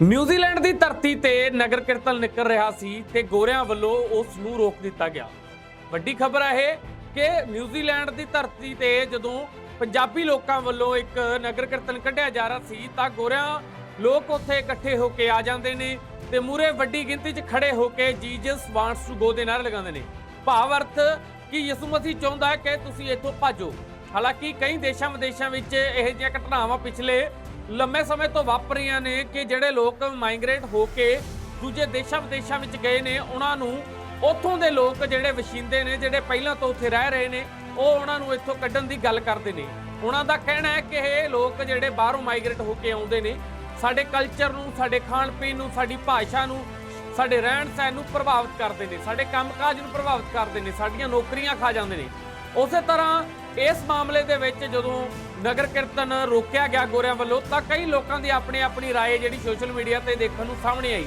New Zealand ਦੀ ਧਰਤੀ ਤੇ ਨਗਰ ਕੀਰਤਨ ਨਿਕਲ ਰਿਹਾ ਸੀ ਤੇ ਗੋਰਿਆਂ ਵੱਲੋਂ ਉਸ ਨੂੰ ਰੋਕ ਦਿੱਤਾ ਗਿਆ। ਵੱਡੀ ਖਬਰ ਹੈ ਇਹ ਕਿ ਨਿਊਜ਼ੀਲੈਂਡ ਦੀ ਧਰਤੀ ਤੇ ਜਦੋਂ ਪੰਜਾਬੀ ਲੋਕਾਂ ਵੱਲੋਂ ਇੱਕ ਨਗਰ ਕੀਰਤਨ ਕੱਢਿਆ ਜਾ ਰਿਹਾ ਸੀ ਤਾਂ ਗੋਰਿਆਂ ਲੋਕ ਉੱਥੇ ਇਕੱਠੇ ਹੋ ਕੇ ਆ ਜਾਂਦੇ ਨੇ ਤੇ ਮੂਰੇ ਵੱਡੀ ਗਿਣਤੀ 'ਚ ਖੜੇ ਹੋ ਕੇ ਜੀਜਸ ਵਾਂਟਸ ਟੂ ਗੋ ਦੇ ਨਾਰੇ ਲਗਾਉਂਦੇ ਨੇ। ਭਾਵ ਅਰਥ ਕਿ ਯਿਸੂ ਮਸੀਹ ਚਾਹੁੰਦਾ ਹੈ ਕਿ ਤੁਸੀਂ ਇੱਥੋਂ ਭੱਜੋ। ਹਾਲਾਂਕਿ ਕਈ ਦੇਸ਼ਾਂ ਵਿਦੇਸ਼ਾਂ ਵਿੱਚ ਇਹੋ ਜਿਹੀਆਂ ਘਟਨਾਵਾਂ ਪਿਛਲੇ ਲੰਮੇ ਸਮੇਂ ਤੋਂ ਵਾਪਰੀਆਂ ਨੇ ਕਿ ਜਿਹੜੇ ਲੋਕ ਮਾਈਗ੍ਰੇਟ ਹੋ ਕੇ ਦੂਜੇ ਦੇਸ਼ਾਂ ਵਿਦੇਸ਼ਾਂ ਵਿੱਚ ਗਏ ਨੇ, ਉਹਨਾਂ ਨੂੰ ਉੱਥੋਂ ਦੇ ਲੋਕ ਜਿਹੜੇ ਵਸਿੰਦੇ ਨੇ, ਜਿਹੜੇ ਪਹਿਲਾਂ ਤੋਂ ਉੱਥੇ ਰਹਿ ਰਹੇ ਨੇ, ਉਹ ਉਹਨਾਂ ਨੂੰ ਇੱਥੋਂ ਕੱਢਣ ਦੀ ਗੱਲ ਕਰਦੇ ਨੇ। ਉਹਨਾਂ ਦਾ ਕਹਿਣਾ ਹੈ ਕਿ ਇਹ ਲੋਕ ਜਿਹੜੇ ਬਾਹਰੋਂ ਮਾਈਗ੍ਰੇਟ ਹੋ ਕੇ ਆਉਂਦੇ ਨੇ, ਸਾਡੇ ਕਲਚਰ ਨੂੰ, ਸਾਡੇ ਖਾਣ ਪੀਣ ਨੂੰ, ਸਾਡੀ ਭਾਸ਼ਾ ਨੂੰ, ਸਾਡੇ ਰਹਿਣ ਸਹਿਣ ਨੂੰ ਪ੍ਰਭਾਵਿਤ ਕਰਦੇ ਨੇ, ਸਾਡੇ ਕੰਮਕਾਜ ਨੂੰ ਪ੍ਰਭਾਵਿਤ ਕਰਦੇ ਨੇ, ਸਾਡੀਆਂ ਨੌਕਰੀਆਂ ਖਾ ਜਾਂਦੇ ਨੇ। ਉਸੇ ਤਰ੍ਹਾਂ ਇਸ ਮਾਮਲੇ ਦੇ ਵਿੱਚ ਜਦੋਂ ਨਗਰ ਕੀਰਤਨ ਰੋਕਿਆ ਗਿਆ ਗੋਰਿਆਂ ਵੱਲੋਂ ਤਾਂ ਕਈ ਲੋਕਾਂ ਦੀ ਆਪਣੀ ਆਪਣੀ رائے ਜਿਹੜੀ ਸੋਸ਼ਲ ਮੀਡੀਆ ਤੇ ਦੇਖਣ ਨੂੰ ਸਾਹਮਣੇ ਆਈ